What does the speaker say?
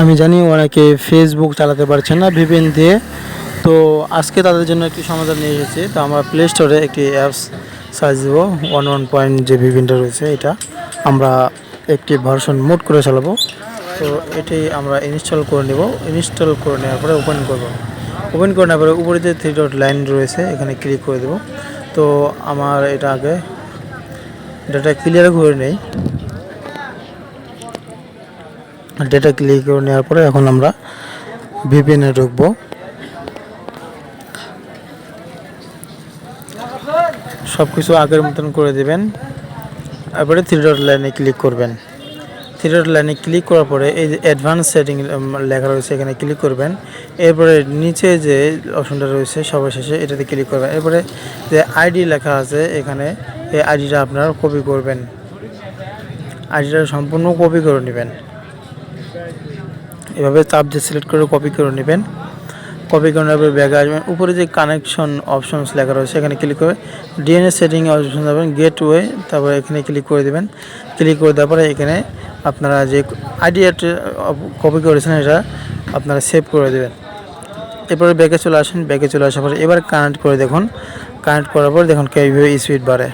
আমি জানি অনেকে ফেসবুক চালাতে পারছেন না ভিপিএন দিয়ে। তো আজকে তাদের জন্য একটি সমাধান নিয়ে এসেছি। তো আমরা প্লে স্টোরে একটি অ্যাপস সার্চ দেব। ওয়ান ওয়ান পয়েন্ট যে ভিপিএনটা রয়েছে, এটা আমরা একটি ভার্সন মোড করে চালাবো। তো এটি আমরা ইনস্টল করে নেব। ইনস্টল করে নেওয়ার পরে ওপেন করব। ওপেন করে নেওয়ার পরে উপরে যে থ্রি ডট লাইন রয়েছে, এখানে ক্লিক করে দেব। তো আমার এটা আগে ডাটা ক্লিয়ার করে নেই। ডেটা ক্লিক করে নেওয়ার পরে এখন আমরা ভিপিএনে ঢুকবো। সব কিছু আগের মতন করে দিবেন। তারপরে থ্রি ডট লাইনে ক্লিক করবেন। থ্রি ডট লাইনে ক্লিক করার পরে এই যে অ্যাডভান্স সেটিং লেখা রয়েছে এখানে ক্লিক করবেন। এরপরে নিচে যে অপশনটা রয়েছে, সর্বশেষে এটাতে ক্লিক করবেন। এরপরে যে আইডি লেখা আছে, এখানে এই আইডিটা আপনারা কপি করবেন। আইডিটা সম্পূর্ণ কপি করে নেবেন। এভাবে চাপ দিয়ে সিলেক্ট করে কপি করে নেবেন। কপি করে পরে ব্যাগে আসবেন। উপরে যে কানেকশন অপশনস লেখা রয়েছে এখানে ক্লিক করে ডিএনএ সেটিং অপশন যাবেন গেট ওয়ে তারপরে এখানে ক্লিক করে দেবেন। ক্লিক করে দেওয়ার পরে এখানে আপনারা যে আইডিয়াটা কপি করেছেন এটা, আপনারা সেভ করে দেবেন। এরপরে ব্যাগে চলে আসেন। ব্যাগে চলে আসার পরে এবার কানেক্ট করে দেখুন। কানেক্ট করার পর দেখুন কীভাবে স্পিড বাড়ে।